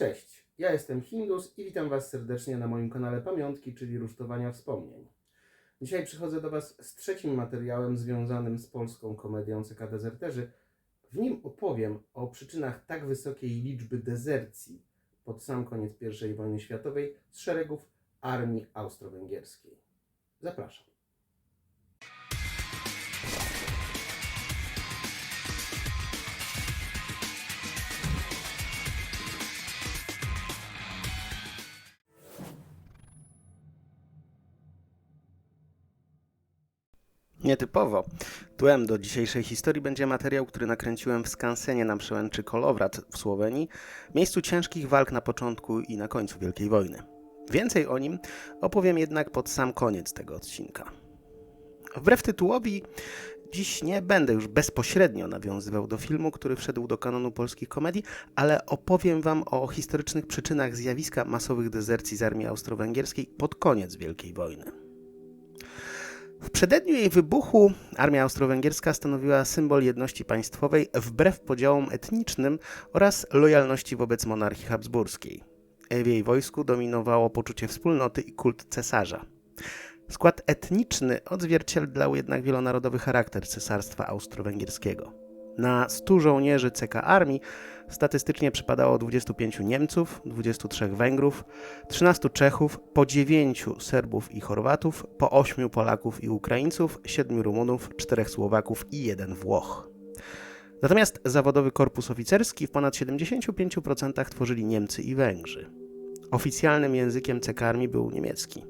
Cześć, ja jestem Hindus i witam Was serdecznie na moim kanale Pamiątki, czyli rusztowania wspomnień. Dzisiaj przychodzę do Was z trzecim materiałem związanym z polską komedią CK Dezerterzy. W nim opowiem o przyczynach tak wysokiej liczby dezercji pod sam koniec I wojny światowej z szeregów armii austro-węgierskiej. Zapraszam. Nietypowo. Tłem do dzisiejszej historii będzie materiał, który nakręciłem w skansenie na przełęczy Kolowrat w Słowenii, miejscu ciężkich walk na początku i na końcu Wielkiej Wojny. Więcej o nim opowiem jednak pod sam koniec tego odcinka. Wbrew tytułowi, dziś nie będę już bezpośrednio nawiązywał do filmu, który wszedł do kanonu polskich komedii, ale opowiem Wam o historycznych przyczynach zjawiska masowych dezercji z armii austro-węgierskiej pod koniec Wielkiej Wojny. W przededniu jej wybuchu armia austro-węgierska stanowiła symbol jedności państwowej wbrew podziałom etnicznym oraz lojalności wobec monarchii habsburskiej. W jej wojsku dominowało poczucie wspólnoty i kult cesarza. Skład etniczny odzwierciedlał jednak wielonarodowy charakter cesarstwa austro-węgierskiego. Na 100 żołnierzy CK Armii statystycznie przypadało 25 Niemców, 23 Węgrów, 13 Czechów, po 9 Serbów i Chorwatów, po 8 Polaków i Ukraińców, 7 Rumunów, 4 Słowaków i 1 Włoch. Natomiast zawodowy korpus oficerski w ponad 75% tworzyli Niemcy i Węgrzy. Oficjalnym językiem CK Armii był niemiecki.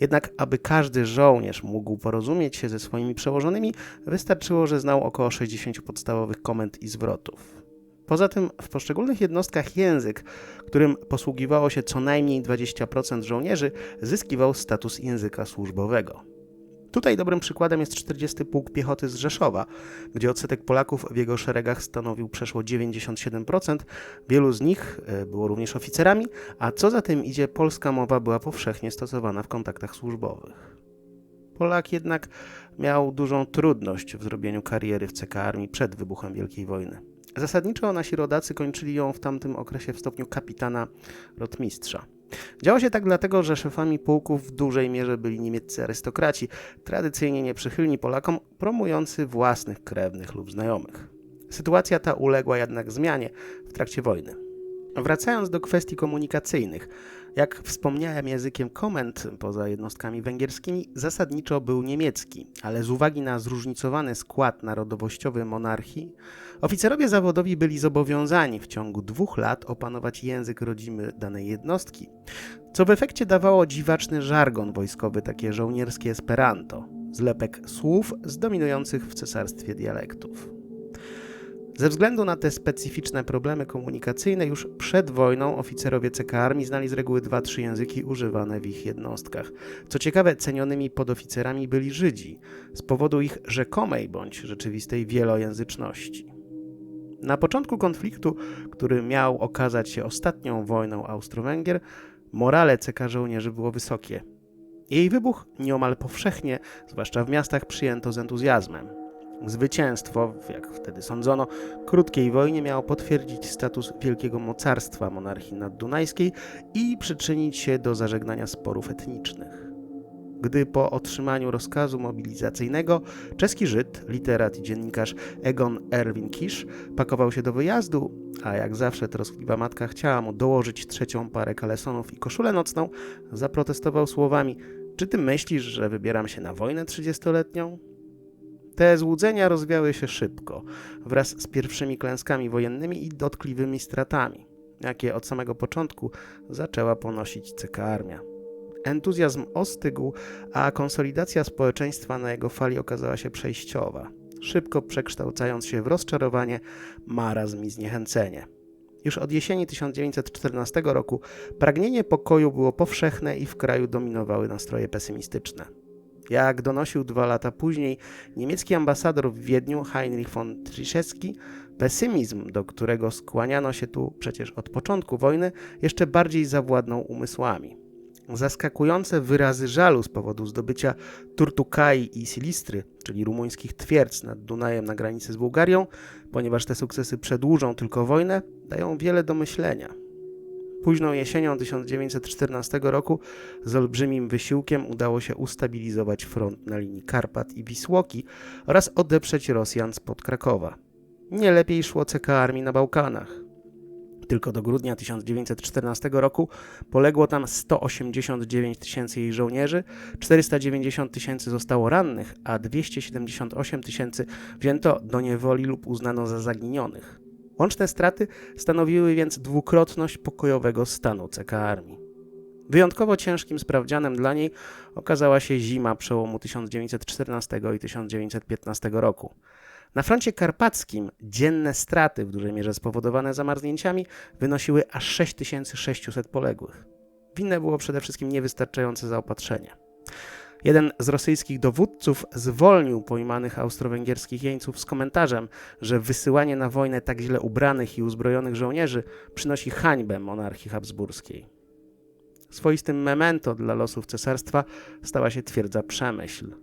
Jednak, aby każdy żołnierz mógł porozumieć się ze swoimi przełożonymi, wystarczyło, że znał około 60 podstawowych komend i zwrotów. Poza tym w poszczególnych jednostkach język, którym posługiwało się co najmniej 20% żołnierzy, zyskiwał status języka służbowego. Tutaj dobrym przykładem jest 40 Pułk Piechoty z Rzeszowa, gdzie odsetek Polaków w jego szeregach stanowił przeszło 97%. Wielu z nich e, było również oficerami, a co za tym idzie, polska mowa była powszechnie stosowana w kontaktach służbowych. Polak jednak miał dużą trudność w zrobieniu kariery w CK Armii przed wybuchem Wielkiej Wojny. Zasadniczo nasi rodacy kończyli ją w tamtym okresie w stopniu kapitana rotmistrza. Działo się tak dlatego, że szefami pułków w dużej mierze byli niemieccy arystokraci, tradycyjnie nieprzychylni Polakom, promujący własnych krewnych lub znajomych. Sytuacja ta uległa jednak zmianie w trakcie wojny. Wracając do kwestii komunikacyjnych, jak wspomniałem, językiem komend poza jednostkami węgierskimi zasadniczo był niemiecki, ale z uwagi na zróżnicowany skład narodowościowy monarchii, oficerowie zawodowi byli zobowiązani w ciągu dwóch lat opanować język rodzimy danej jednostki, co w efekcie dawało dziwaczny żargon wojskowy, takie żołnierskie esperanto, zlepek słów z dominujących w cesarstwie dialektów. Ze względu na te specyficzne problemy komunikacyjne, już przed wojną oficerowie CK Armii znali z reguły dwa, trzy języki używane w ich jednostkach. Co ciekawe, cenionymi podoficerami byli Żydzi, z powodu ich rzekomej bądź rzeczywistej wielojęzyczności. Na początku konfliktu, który miał okazać się ostatnią wojną Austro-Węgier, morale CK żołnierzy było wysokie. Jej wybuch nieomal powszechnie, zwłaszcza w miastach, przyjęto z entuzjazmem. Zwycięstwo, jak wtedy sądzono, krótkiej wojnie miało potwierdzić status wielkiego mocarstwa monarchii naddunajskiej i przyczynić się do zażegnania sporów etnicznych. Gdy po otrzymaniu rozkazu mobilizacyjnego czeski Żyd, literat i dziennikarz Egon Erwin Kisz pakował się do wyjazdu, a jak zawsze troskliwa matka chciała mu dołożyć trzecią parę kalesonów i koszulę nocną, zaprotestował słowami: Czy ty myślisz, że wybieram się na wojnę trzydziestoletnią? Te złudzenia rozwiały się szybko, wraz z pierwszymi klęskami wojennymi i dotkliwymi stratami, jakie od samego początku zaczęła ponosić CK Armia. Entuzjazm ostygł, a konsolidacja społeczeństwa na jego fali okazała się przejściowa, szybko przekształcając się w rozczarowanie, marazm i zniechęcenie. Już od jesieni 1914 roku pragnienie pokoju było powszechne i w kraju dominowały nastroje pesymistyczne. Jak donosił dwa lata później niemiecki ambasador w Wiedniu Heinrich von Trzeski, pesymizm, do którego skłaniano się tu przecież od początku wojny, jeszcze bardziej zawładnął umysłami. Zaskakujące wyrazy żalu z powodu zdobycia Turtukai i Silistry, czyli rumuńskich twierdz nad Dunajem na granicy z Bułgarią, ponieważ te sukcesy przedłużą tylko wojnę, dają wiele do myślenia. Późną jesienią 1914 roku z olbrzymim wysiłkiem udało się ustabilizować front na linii Karpat i Wisłoki oraz odeprzeć Rosjan spod Krakowa. Nie lepiej szło CK armii na Bałkanach. Tylko do grudnia 1914 roku poległo tam 189 tysięcy jej żołnierzy, 490 tysięcy zostało rannych, a 278 tysięcy wzięto do niewoli lub uznano za zaginionych. Łączne straty stanowiły więc dwukrotność pokojowego stanu CK Armii. Wyjątkowo ciężkim sprawdzianem dla niej okazała się zima przełomu 1914 i 1915 roku. Na froncie karpackim dzienne straty, w dużej mierze spowodowane zamarznięciami, wynosiły aż 6600 poległych. Winne było przede wszystkim niewystarczające zaopatrzenie. Jeden z rosyjskich dowódców zwolnił pojmanych austro-węgierskich jeńców z komentarzem, że wysyłanie na wojnę tak źle ubranych i uzbrojonych żołnierzy przynosi hańbę monarchii habsburskiej. Swoistym memento dla losów cesarstwa stała się twierdza Przemyśl.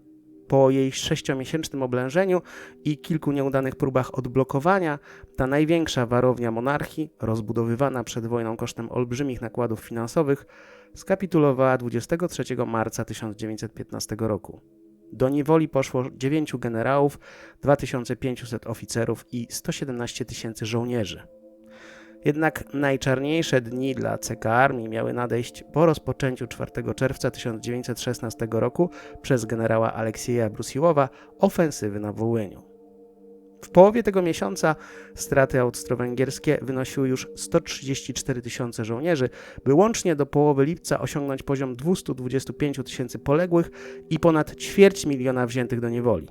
Po jej sześciomiesięcznym oblężeniu i kilku nieudanych próbach odblokowania, ta największa warownia monarchii, rozbudowywana przed wojną kosztem olbrzymich nakładów finansowych, skapitulowała 23 marca 1915 roku. Do niewoli poszło 9 generałów, 2500 oficerów i 117 tysięcy żołnierzy. Jednak najczarniejsze dni dla CK Armii miały nadejść po rozpoczęciu 4 czerwca 1916 roku przez generała Aleksieja Brusiłowa ofensywy na Wołyniu. W połowie tego miesiąca straty austro-węgierskie wynosiły już 134 tysiące żołnierzy, by łącznie do połowy lipca osiągnąć poziom 225 tysięcy poległych i ponad ćwierć miliona wziętych do niewoli.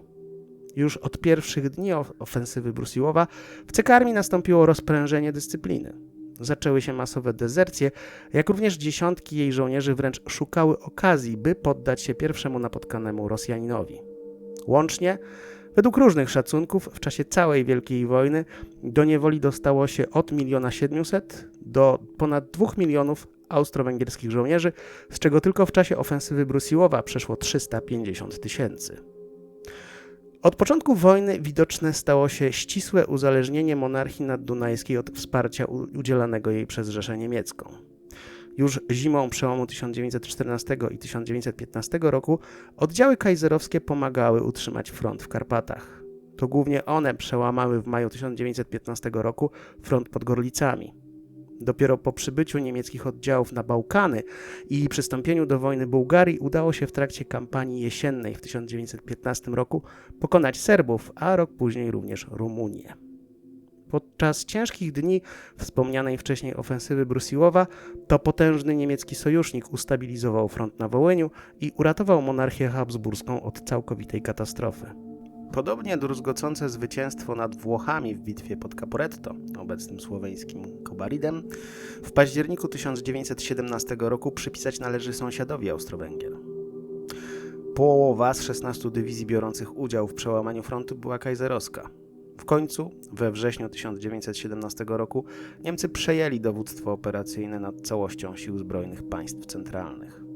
Już od pierwszych dni ofensywy Brusiłowa w Cekarmii nastąpiło rozprężenie dyscypliny. Zaczęły się masowe dezercje, jak również dziesiątki jej żołnierzy wręcz szukały okazji, by poddać się pierwszemu napotkanemu Rosjaninowi. Łącznie, według różnych szacunków, w czasie całej Wielkiej Wojny do niewoli dostało się od 1 700 do ponad 2 milionów austro-węgierskich żołnierzy, z czego tylko w czasie ofensywy Brusiłowa przeszło 350 tysięcy. Od początku wojny widoczne stało się ścisłe uzależnienie monarchii naddunajskiej od wsparcia udzielanego jej przez Rzeszę Niemiecką. Już zimą przełomu 1914 i 1915 roku oddziały kajzerowskie pomagały utrzymać front w Karpatach. To głównie one przełamały w maju 1915 roku front pod Gorlicami. Dopiero po przybyciu niemieckich oddziałów na Bałkany i przystąpieniu do wojny Bułgarii udało się w trakcie kampanii jesiennej w 1915 roku pokonać Serbów, a rok później również Rumunię. Podczas ciężkich dni wspomnianej wcześniej ofensywy Brusiłowa to potężny niemiecki sojusznik ustabilizował front na Wołyniu i uratował monarchię habsburską od całkowitej katastrofy. Podobnie druzgocące zwycięstwo nad Włochami w bitwie pod Caporetto, obecnym słoweńskim Kobaridem, w październiku 1917 roku przypisać należy sąsiadowi Austro-Węgier. Połowa z 16 dywizji biorących udział w przełamaniu frontu była kajzerowska. W końcu, we wrześniu 1917 roku, Niemcy przejęli dowództwo operacyjne nad całością sił zbrojnych państw centralnych.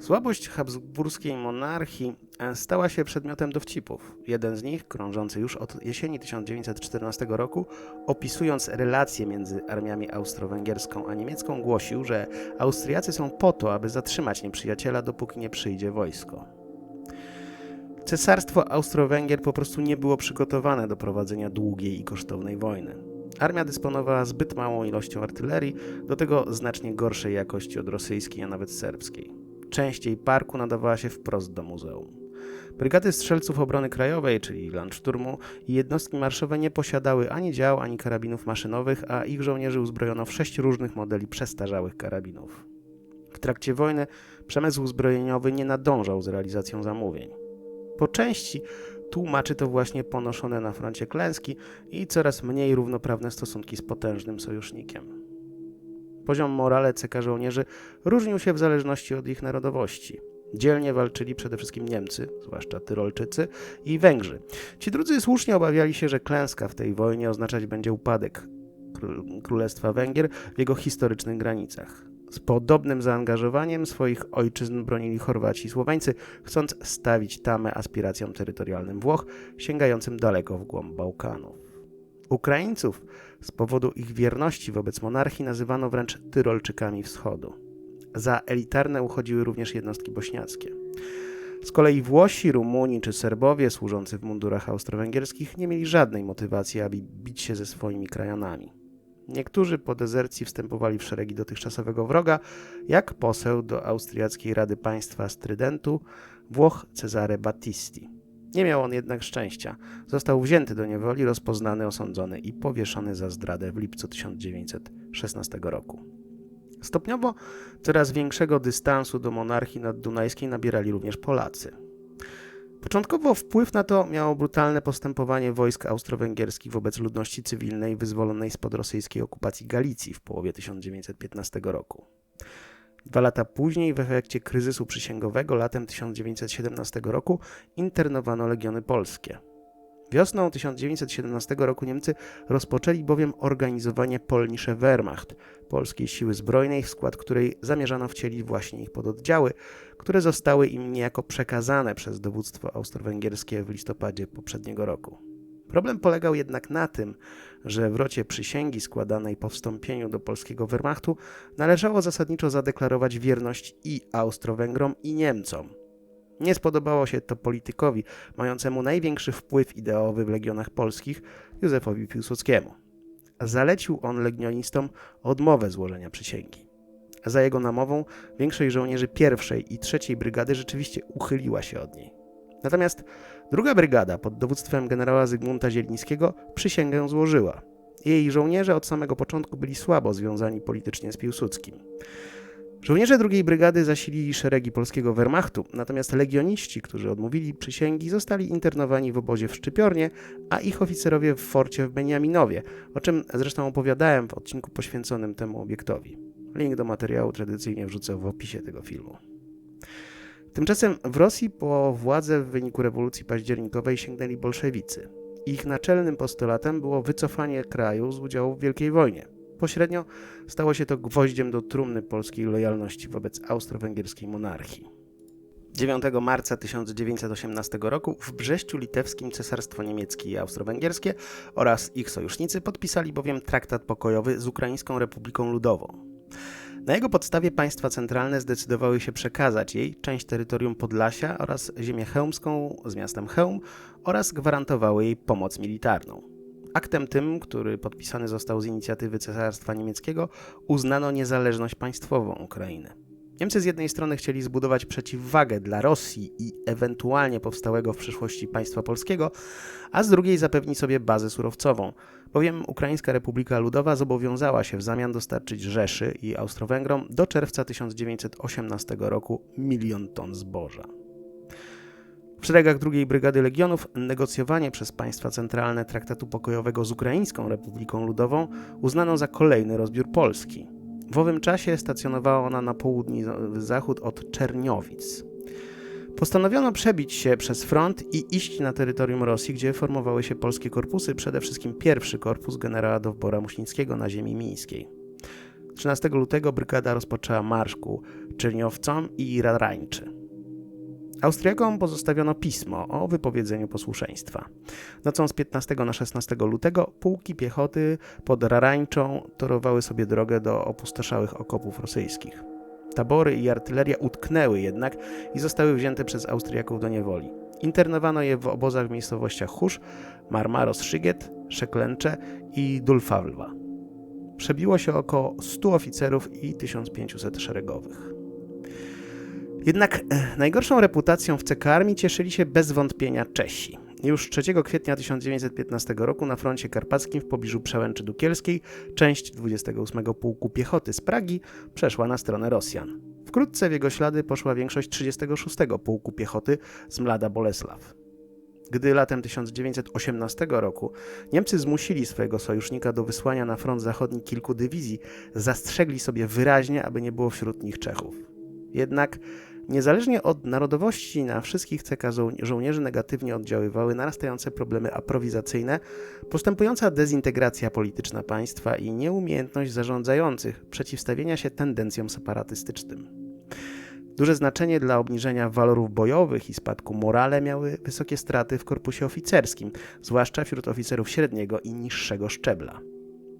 Słabość habsburskiej monarchii e, stała się przedmiotem dowcipów. Jeden z nich, krążący już od jesieni 1914 roku, opisując relacje między armiami austro-węgierską a niemiecką, głosił, że Austriacy są po to, aby zatrzymać nieprzyjaciela, dopóki nie przyjdzie wojsko. Cesarstwo Austro-Węgier po prostu nie było przygotowane do prowadzenia długiej i kosztownej wojny. Armia dysponowała zbyt małą ilością artylerii, do tego znacznie gorszej jakości od rosyjskiej, a nawet serbskiej częściej parku nadawała się wprost do muzeum. Brygady Strzelców Obrony Krajowej, czyli Landszturmu i jednostki marszowe nie posiadały ani dział, ani karabinów maszynowych, a ich żołnierzy uzbrojono w sześć różnych modeli przestarzałych karabinów. W trakcie wojny przemysł zbrojeniowy nie nadążał z realizacją zamówień. Po części tłumaczy to właśnie ponoszone na froncie klęski i coraz mniej równoprawne stosunki z potężnym sojusznikiem. Poziom morale CK żołnierzy różnił się w zależności od ich narodowości. Dzielnie walczyli przede wszystkim Niemcy, zwłaszcza Tyrolczycy i Węgrzy. Ci drudzy słusznie obawiali się, że klęska w tej wojnie oznaczać będzie upadek Królestwa Węgier w jego historycznych granicach. Z podobnym zaangażowaniem swoich ojczyzn bronili Chorwaci i Słoweńcy, chcąc stawić tamę aspiracjom terytorialnym Włoch, sięgającym daleko w głąb Bałkanów. Ukraińców Z powodu ich wierności wobec monarchii nazywano wręcz Tyrolczykami Wschodu. Za elitarne uchodziły również jednostki bośniackie. Z kolei Włosi, Rumuni czy Serbowie służący w mundurach austro-węgierskich nie mieli żadnej motywacji, aby bić się ze swoimi krajanami. Niektórzy po dezercji wstępowali w szeregi dotychczasowego wroga, jak poseł do Austriackiej Rady Państwa Strydentu, Włoch Cezare Battisti. Nie miał on jednak szczęścia. Został wzięty do niewoli, rozpoznany, osądzony i powieszony za zdradę w lipcu 1916 roku. Stopniowo coraz większego dystansu do monarchii naddunajskiej nabierali również Polacy. Początkowo wpływ na to miało brutalne postępowanie wojsk austro-węgierskich wobec ludności cywilnej wyzwolonej spod rosyjskiej okupacji Galicji w połowie 1915 roku. Dwa lata później, w efekcie kryzysu przysięgowego, latem 1917 roku, internowano legiony polskie. Wiosną 1917 roku Niemcy rozpoczęli bowiem organizowanie Polnische Wehrmacht, polskiej siły zbrojnej, w skład której zamierzano wcielić właśnie ich pododdziały, które zostały im niejako przekazane przez dowództwo austro-węgierskie w listopadzie poprzedniego roku. Problem polegał jednak na tym, że w rocie przysięgi składanej po wstąpieniu do polskiego Wehrmachtu należało zasadniczo zadeklarować wierność i Austro-Węgrom i Niemcom. Nie spodobało się to politykowi mającemu największy wpływ ideowy w legionach polskich, Józefowi Piłsudskiemu. Zalecił on legionistom odmowę złożenia przysięgi. Za jego namową większość żołnierzy pierwszej i trzeciej brygady rzeczywiście uchyliła się od niej. Natomiast druga brygada pod dowództwem generała Zygmunta Zielińskiego przysięgę złożyła. Jej żołnierze od samego początku byli słabo związani politycznie z Piłsudskim. Żołnierze drugiej brygady zasilili szeregi polskiego Wehrmachtu, natomiast legioniści, którzy odmówili przysięgi, zostali internowani w obozie w Szczypiornie, a ich oficerowie w forcie w Beniaminowie, o czym zresztą opowiadałem w odcinku poświęconym temu obiektowi. Link do materiału tradycyjnie wrzucę w opisie tego filmu. Tymczasem w Rosji po władzę w wyniku rewolucji październikowej sięgnęli bolszewicy. Ich naczelnym postulatem było wycofanie kraju z udziału w Wielkiej Wojnie. Pośrednio stało się to gwoździem do trumny polskiej lojalności wobec austro-węgierskiej monarchii. 9 marca 1918 roku w Brześciu Litewskim Cesarstwo Niemieckie i Austro-Węgierskie oraz ich sojusznicy podpisali bowiem traktat pokojowy z Ukraińską Republiką Ludową. Na jego podstawie państwa centralne zdecydowały się przekazać jej część terytorium Podlasia oraz ziemię chełmską z miastem Chełm oraz gwarantowały jej pomoc militarną. Aktem tym, który podpisany został z inicjatywy Cesarstwa Niemieckiego, uznano niezależność państwową Ukrainy. Niemcy z jednej strony chcieli zbudować przeciwwagę dla Rosji i ewentualnie powstałego w przyszłości państwa polskiego, a z drugiej zapewnić sobie bazę surowcową, bowiem Ukraińska Republika Ludowa zobowiązała się w zamian dostarczyć Rzeszy i Austro-Węgrom do czerwca 1918 roku milion ton zboża. W szeregach II Brygady Legionów negocjowanie przez państwa centralne traktatu pokojowego z Ukraińską Republiką Ludową uznano za kolejny rozbiór Polski. W owym czasie stacjonowała ona na południ zachód od Czerniowic. Postanowiono przebić się przez front i iść na terytorium Rosji, gdzie formowały się polskie korpusy, przede wszystkim pierwszy korpus generała Dowbora Muśnickiego na ziemi mińskiej. 13 lutego brygada rozpoczęła marsz ku Czerniowcom i Rarańczy. Austriakom pozostawiono pismo o wypowiedzeniu posłuszeństwa. Nocą z 15 na 16 lutego pułki piechoty pod Rarańczą torowały sobie drogę do opustoszałych okopów rosyjskich. Tabory i artyleria utknęły jednak i zostały wzięte przez Austriaków do niewoli. Internowano je w obozach w miejscowościach Husz, Marmaros Szygiet, Szeklęcze i Dulfawlwa. Przebiło się około 100 oficerów i 1500 szeregowych. Jednak e, najgorszą reputacją w CK Armii cieszyli się bez wątpienia Czesi. Już 3 kwietnia 1915 roku na froncie karpackim w pobliżu Przełęczy Dukielskiej część 28 Pułku Piechoty z Pragi przeszła na stronę Rosjan. Wkrótce w jego ślady poszła większość 36 Pułku Piechoty z Mlada Bolesław. Gdy latem 1918 roku Niemcy zmusili swojego sojusznika do wysłania na front zachodni kilku dywizji, zastrzegli sobie wyraźnie, aby nie było wśród nich Czechów. Jednak Niezależnie od narodowości na wszystkich CK żo żołnierzy negatywnie oddziaływały narastające problemy aprowizacyjne, postępująca dezintegracja polityczna państwa i nieumiejętność zarządzających przeciwstawienia się tendencjom separatystycznym. Duże znaczenie dla obniżenia walorów bojowych i spadku morale miały wysokie straty w korpusie oficerskim, zwłaszcza wśród oficerów średniego i niższego szczebla.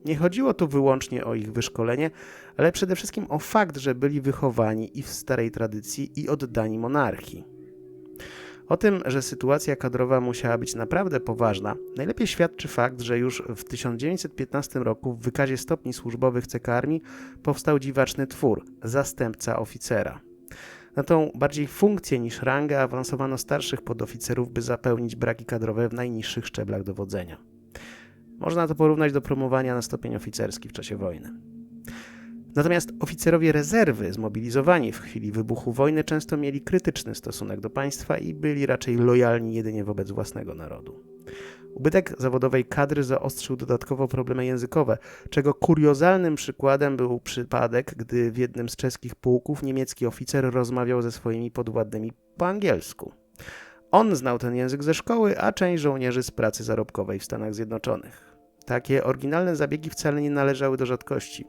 Nie chodziło tu wyłącznie o ich wyszkolenie, ale przede wszystkim o fakt, że byli wychowani i w starej tradycji i oddani monarchii. O tym, że sytuacja kadrowa musiała być naprawdę poważna, najlepiej świadczy fakt, że już w 1915 roku w wykazie stopni służbowych CK Armii powstał dziwaczny twór zastępca oficera. Na tą bardziej funkcję niż rangę awansowano starszych podoficerów, by zapełnić braki kadrowe w najniższych szczeblach dowodzenia. Można to porównać do promowania na stopień oficerski w czasie wojny. Natomiast oficerowie rezerwy zmobilizowani w chwili wybuchu wojny często mieli krytyczny stosunek do państwa i byli raczej lojalni jedynie wobec własnego narodu. Ubytek zawodowej kadry zaostrzył dodatkowo problemy językowe, czego kuriozalnym przykładem był przypadek, gdy w jednym z czeskich pułków niemiecki oficer rozmawiał ze swoimi podwładnymi po angielsku. On znał ten język ze szkoły, a część żołnierzy z pracy zarobkowej w Stanach Zjednoczonych. Takie oryginalne zabiegi wcale nie należały do rzadkości.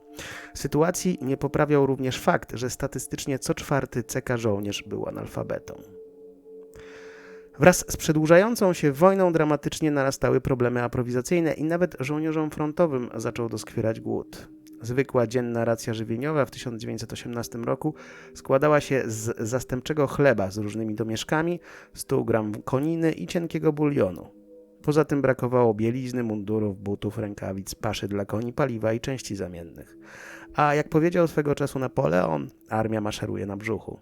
Sytuacji nie poprawiał również fakt, że statystycznie co czwarty CK żołnierz był analfabetą. Wraz z przedłużającą się wojną dramatycznie narastały problemy aprowizacyjne i nawet żołnierzom frontowym zaczął doskwierać głód. Zwykła dzienna racja żywieniowa w 1918 roku składała się z zastępczego chleba z różnymi domieszkami, 100 gram koniny i cienkiego bulionu. Poza tym brakowało bielizny, mundurów, butów, rękawic, paszy dla koni, paliwa i części zamiennych. A jak powiedział swego czasu Napoleon, armia maszeruje na brzuchu.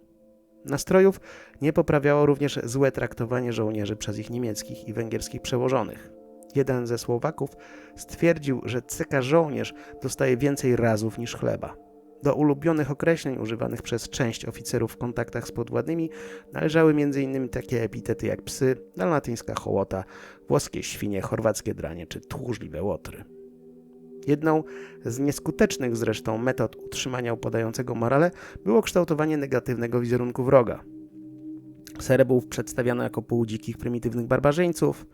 Nastrojów nie poprawiało również złe traktowanie żołnierzy przez ich niemieckich i węgierskich przełożonych. Jeden ze Słowaków stwierdził, że CK żołnierz dostaje więcej razów niż chleba. Do ulubionych określeń używanych przez część oficerów w kontaktach z podwładnymi należały m.in. takie epitety jak psy, dalmatyńska hołota, włoskie świnie, chorwackie dranie czy tchórzliwe łotry. Jedną z nieskutecznych zresztą metod utrzymania upadającego morale było kształtowanie negatywnego wizerunku wroga. Serebów przedstawiano jako półdzikich, prymitywnych barbarzyńców,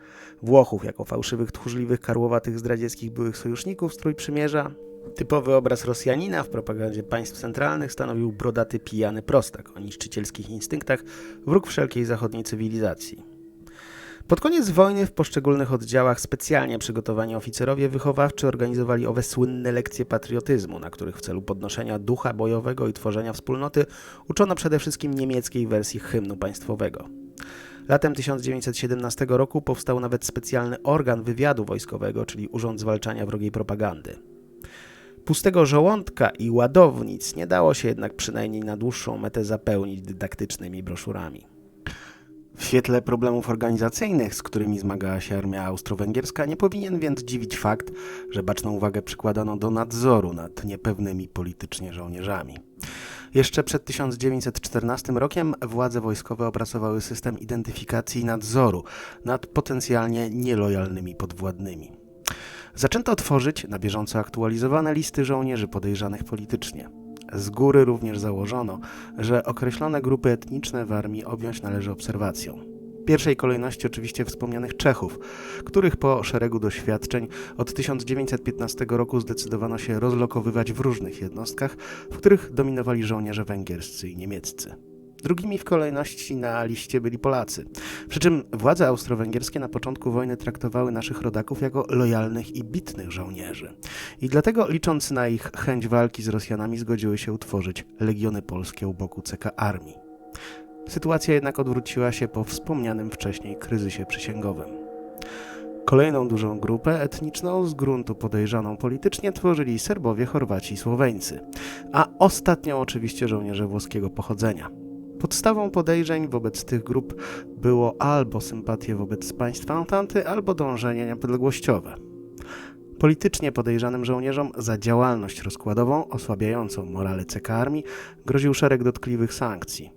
Włochów jako fałszywych, tchórzliwych, karłowatych, zdradzieckich byłych sojuszników strój przymierza. Typowy obraz Rosjanina w propagandzie państw centralnych stanowił brodaty pijany prostak o niszczycielskich instynktach, wróg wszelkiej zachodniej cywilizacji. Pod koniec wojny w poszczególnych oddziałach specjalnie przygotowani oficerowie wychowawczy organizowali owe słynne lekcje patriotyzmu, na których w celu podnoszenia ducha bojowego i tworzenia wspólnoty uczono przede wszystkim niemieckiej wersji hymnu państwowego. Latem 1917 roku powstał nawet specjalny organ wywiadu wojskowego, czyli Urząd Zwalczania Wrogiej Propagandy. Pustego żołądka i ładownic nie dało się jednak przynajmniej na dłuższą metę zapełnić dydaktycznymi broszurami. W świetle problemów organizacyjnych, z którymi zmagała się armia austro-węgierska, nie powinien więc dziwić fakt, że baczną uwagę przykładano do nadzoru nad niepewnymi politycznie żołnierzami. Jeszcze przed 1914 rokiem władze wojskowe opracowały system identyfikacji i nadzoru nad potencjalnie nielojalnymi podwładnymi. Zaczęto tworzyć na bieżąco aktualizowane listy żołnierzy podejrzanych politycznie. Z góry również założono, że określone grupy etniczne w armii objąć należy obserwacją. W pierwszej kolejności oczywiście wspomnianych Czechów, których po szeregu doświadczeń od 1915 roku zdecydowano się rozlokowywać w różnych jednostkach, w których dominowali żołnierze węgierscy i niemieccy. Drugimi w kolejności na liście byli Polacy. Przy czym władze austro-węgierskie na początku wojny traktowały naszych rodaków jako lojalnych i bitnych żołnierzy. I dlatego, licząc na ich chęć walki z Rosjanami, zgodziły się utworzyć legiony polskie u boku CK Armii. Sytuacja jednak odwróciła się po wspomnianym wcześniej kryzysie przysięgowym. Kolejną dużą grupę etniczną z gruntu podejrzaną politycznie tworzyli Serbowie, Chorwaci i Słoweńcy, a ostatnią oczywiście żołnierze włoskiego pochodzenia. Podstawą podejrzeń wobec tych grup było albo sympatie wobec państwa Antanty, albo dążenie niepodległościowe. Politycznie podejrzanym żołnierzom za działalność rozkładową osłabiającą morale CK Armii groził szereg dotkliwych sankcji.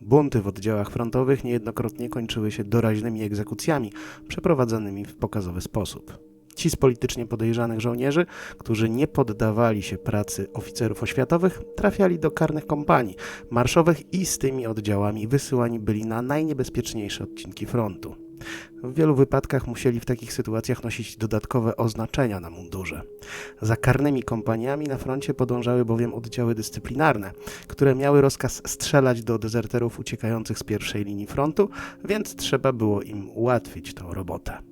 Bunty w oddziałach frontowych niejednokrotnie kończyły się doraźnymi egzekucjami przeprowadzanymi w pokazowy sposób. Ci z politycznie podejrzanych żołnierzy, którzy nie poddawali się pracy oficerów oświatowych, trafiali do karnych kompanii marszowych i z tymi oddziałami wysyłani byli na najniebezpieczniejsze odcinki frontu. W wielu wypadkach musieli w takich sytuacjach nosić dodatkowe oznaczenia na mundurze. Za karnymi kompaniami na froncie podążały bowiem oddziały dyscyplinarne, które miały rozkaz strzelać do dezerterów uciekających z pierwszej linii frontu, więc trzeba było im ułatwić tę robotę.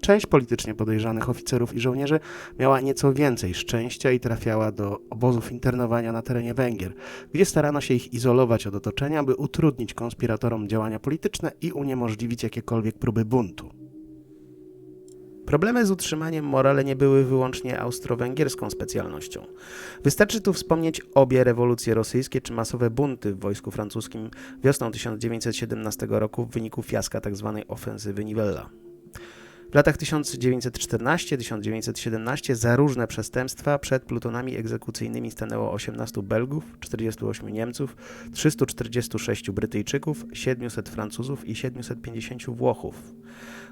Część politycznie podejrzanych oficerów i żołnierzy miała nieco więcej szczęścia i trafiała do obozów internowania na terenie Węgier, gdzie starano się ich izolować od otoczenia, by utrudnić konspiratorom działania polityczne i uniemożliwić jakiekolwiek próby buntu. Problemy z utrzymaniem morale nie były wyłącznie austro-węgierską specjalnością. Wystarczy tu wspomnieć obie rewolucje rosyjskie czy masowe bunty w wojsku francuskim wiosną 1917 roku w wyniku fiaska tzw. Tak ofensywy Nivella. W latach 1919-1917 za różne przestępstwa przed plutonami egzekucyjnymi stanęło 18 Belgów, 48 Niemców, 346 Brytyjczyków, 700 Francuzów i 750 Włochów.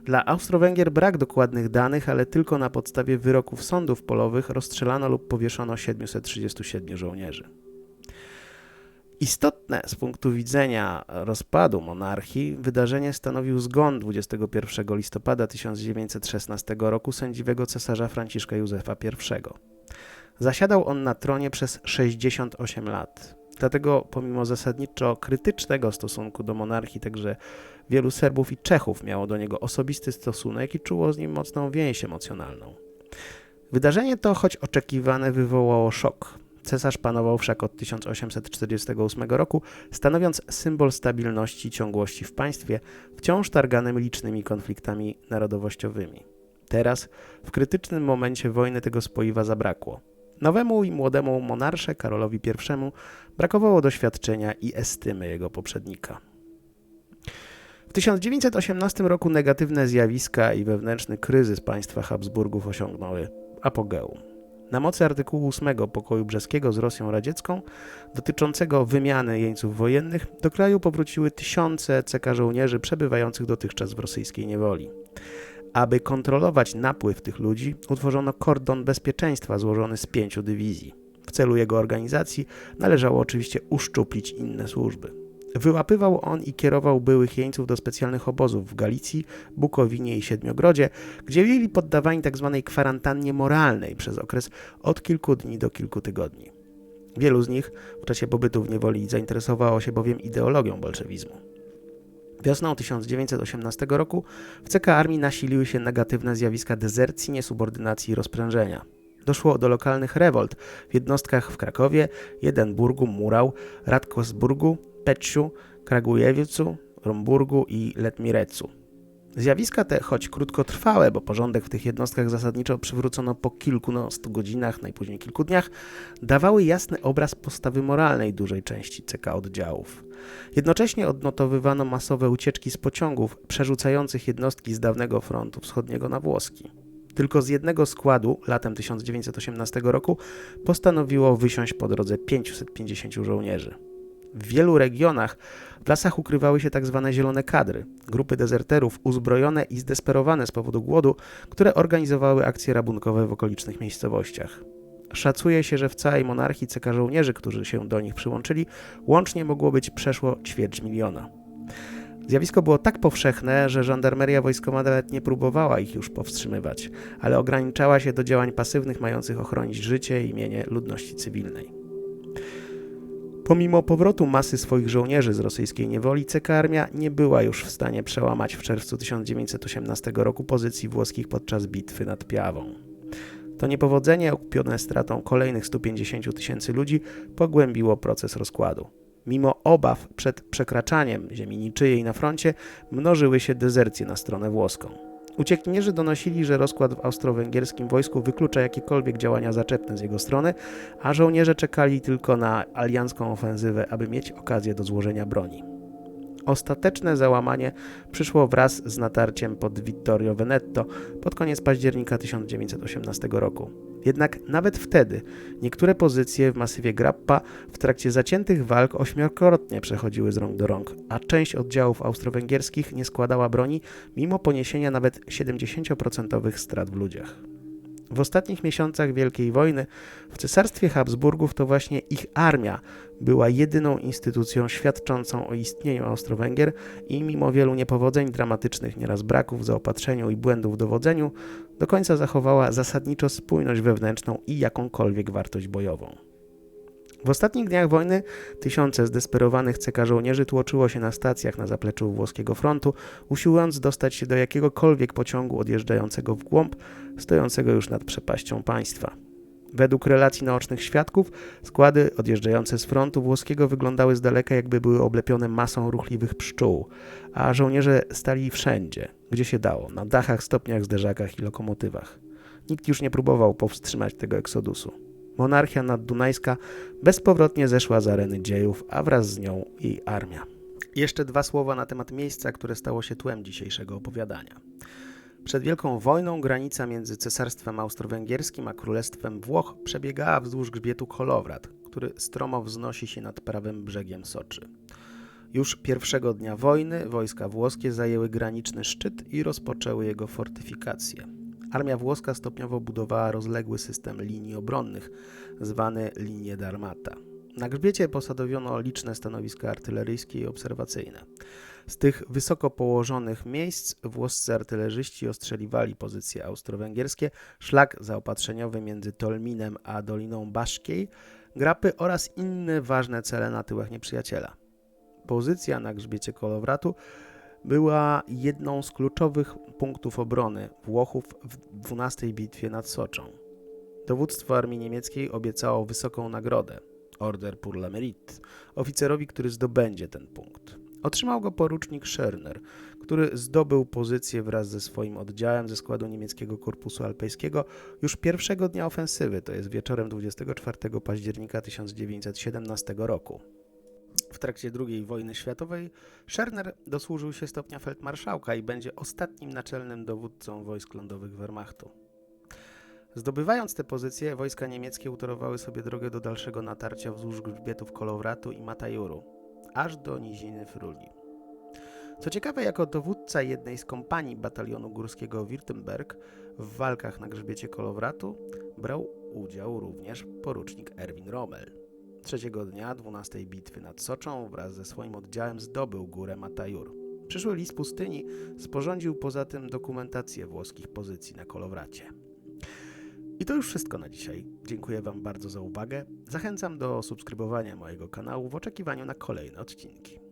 Dla Austro-Węgier brak dokładnych danych, ale tylko na podstawie wyroków sądów polowych rozstrzelano lub powieszono 737 żołnierzy. Istotne z punktu widzenia rozpadu monarchii wydarzenie stanowił zgon 21 listopada 1916 roku sędziwego cesarza Franciszka Józefa I. Zasiadał on na tronie przez 68 lat. Dlatego, pomimo zasadniczo krytycznego stosunku do monarchii, także wielu Serbów i Czechów miało do niego osobisty stosunek i czuło z nim mocną więź emocjonalną. Wydarzenie to, choć oczekiwane, wywołało szok. Cesarz panował wszak od 1848 roku, stanowiąc symbol stabilności i ciągłości w państwie, wciąż targanym licznymi konfliktami narodowościowymi. Teraz, w krytycznym momencie wojny, tego spoiwa zabrakło. Nowemu i młodemu monarsze Karolowi I brakowało doświadczenia i estymy jego poprzednika. W 1918 roku negatywne zjawiska i wewnętrzny kryzys państwa Habsburgów osiągnęły apogeum. Na mocy artykułu 8 pokoju brzeskiego z Rosją Radziecką, dotyczącego wymiany jeńców wojennych, do kraju powróciły tysiące CK żołnierzy przebywających dotychczas w rosyjskiej niewoli. Aby kontrolować napływ tych ludzi, utworzono kordon bezpieczeństwa złożony z pięciu dywizji. W celu jego organizacji należało oczywiście uszczuplić inne służby. Wyłapywał on i kierował byłych jeńców do specjalnych obozów w Galicji, Bukowinie i Siedmiogrodzie, gdzie byli poddawani tzw. Tak kwarantannie moralnej przez okres od kilku dni do kilku tygodni. Wielu z nich w czasie pobytu w niewoli zainteresowało się bowiem ideologią bolszewizmu. Wiosną 1918 roku w CK Armii nasiliły się negatywne zjawiska dezercji, niesubordynacji i rozprężenia. Doszło do lokalnych rewolt w jednostkach w Krakowie, Jedenburgu, Murał, Radkosburgu, Peczu, Kragujewicu, Romburgu i Letmirecu. Zjawiska te, choć krótkotrwałe, bo porządek w tych jednostkach zasadniczo przywrócono po kilkunastu godzinach, najpóźniej kilku dniach, dawały jasny obraz postawy moralnej dużej części CK oddziałów. Jednocześnie odnotowywano masowe ucieczki z pociągów przerzucających jednostki z dawnego frontu wschodniego na włoski. Tylko z jednego składu latem 1918 roku postanowiło wysiąść po drodze 550 żołnierzy. W wielu regionach w lasach ukrywały się tzw. Tak zielone kadry, grupy dezerterów uzbrojone i zdesperowane z powodu głodu, które organizowały akcje rabunkowe w okolicznych miejscowościach. Szacuje się, że w całej monarchii CK żołnierzy, którzy się do nich przyłączyli, łącznie mogło być przeszło ćwierć miliona. Zjawisko było tak powszechne, że żandarmeria wojskowa nawet nie próbowała ich już powstrzymywać, ale ograniczała się do działań pasywnych mających ochronić życie i mienie ludności cywilnej. Pomimo powrotu masy swoich żołnierzy z rosyjskiej niewoli, CK Armia nie była już w stanie przełamać w czerwcu 1918 roku pozycji włoskich podczas bitwy nad Piawą. To niepowodzenie, okupione stratą kolejnych 150 tysięcy ludzi, pogłębiło proces rozkładu. Mimo obaw przed przekraczaniem ziemi niczyjej na froncie, mnożyły się dezercje na stronę włoską. Uciekinierzy donosili, że rozkład w austro-węgierskim wojsku wyklucza jakiekolwiek działania zaczepne z jego strony, a żołnierze czekali tylko na aliancką ofensywę, aby mieć okazję do złożenia broni. Ostateczne załamanie przyszło wraz z natarciem pod Vittorio Veneto pod koniec października 1918 roku. Jednak nawet wtedy niektóre pozycje w masywie Grappa w trakcie zaciętych walk ośmiokrotnie przechodziły z rąk do rąk, a część oddziałów austro-węgierskich nie składała broni mimo poniesienia nawet 70% strat w ludziach. W ostatnich miesiącach Wielkiej Wojny w Cesarstwie Habsburgów to właśnie ich armia była jedyną instytucją świadczącą o istnieniu Austro-Węgier i mimo wielu niepowodzeń, dramatycznych nieraz braków w zaopatrzeniu i błędów w dowodzeniu, do końca zachowała zasadniczo spójność wewnętrzną i jakąkolwiek wartość bojową. W ostatnich dniach wojny tysiące zdesperowanych CK żołnierzy tłoczyło się na stacjach na zapleczu włoskiego frontu, usiłując dostać się do jakiegokolwiek pociągu odjeżdżającego w głąb, stojącego już nad przepaścią państwa. Według relacji naocznych świadków, składy odjeżdżające z frontu włoskiego wyglądały z daleka, jakby były oblepione masą ruchliwych pszczół, a żołnierze stali wszędzie, gdzie się dało, na dachach, stopniach, zderzakach i lokomotywach. Nikt już nie próbował powstrzymać tego eksodusu. Monarchia naddunajska bezpowrotnie zeszła z areny dziejów, a wraz z nią jej armia. Jeszcze dwa słowa na temat miejsca, które stało się tłem dzisiejszego opowiadania. Przed Wielką Wojną granica między Cesarstwem Austro-Węgierskim a Królestwem Włoch przebiegała wzdłuż grzbietu Kolowrat, który stromo wznosi się nad prawym brzegiem Soczy. Już pierwszego dnia wojny wojska włoskie zajęły graniczny szczyt i rozpoczęły jego fortyfikację. Armia włoska stopniowo budowała rozległy system linii obronnych, zwany Linie d'Armata. Na grzbiecie posadowiono liczne stanowiska artyleryjskie i obserwacyjne. Z tych wysoko położonych miejsc włoscy artylerzyści ostrzeliwali pozycje austro-węgierskie, szlak zaopatrzeniowy między Tolminem a Doliną Baszkiej, grapy oraz inne ważne cele na tyłach nieprzyjaciela. Pozycja na grzbiecie Kolowratu była jedną z kluczowych punktów obrony Włochów w 12 bitwie nad Soczą. Dowództwo armii niemieckiej obiecało wysoką nagrodę Order pour le Mérite oficerowi, który zdobędzie ten punkt. Otrzymał go porucznik Scherner, który zdobył pozycję wraz ze swoim oddziałem ze składu niemieckiego Korpusu Alpejskiego już pierwszego dnia ofensywy, to jest wieczorem 24 października 1917 roku. W trakcie II wojny światowej Scherner dosłużył się stopnia feldmarszałka i będzie ostatnim naczelnym dowódcą wojsk lądowych Wehrmachtu. Zdobywając te pozycje, wojska niemieckie utorowały sobie drogę do dalszego natarcia wzdłuż grzbietów Kolowratu i Matajuru, aż do niziny Fruli. Co ciekawe, jako dowódca jednej z kompanii batalionu górskiego Wirtemberg w walkach na grzbiecie Kolowratu brał udział również porucznik Erwin Rommel. Trzeciego dnia 12 bitwy nad Soczą wraz ze swoim oddziałem zdobył górę Matajur. Przyszły lis pustyni sporządził poza tym dokumentację włoskich pozycji na Kolowracie. I to już wszystko na dzisiaj. Dziękuję Wam bardzo za uwagę. Zachęcam do subskrybowania mojego kanału w oczekiwaniu na kolejne odcinki.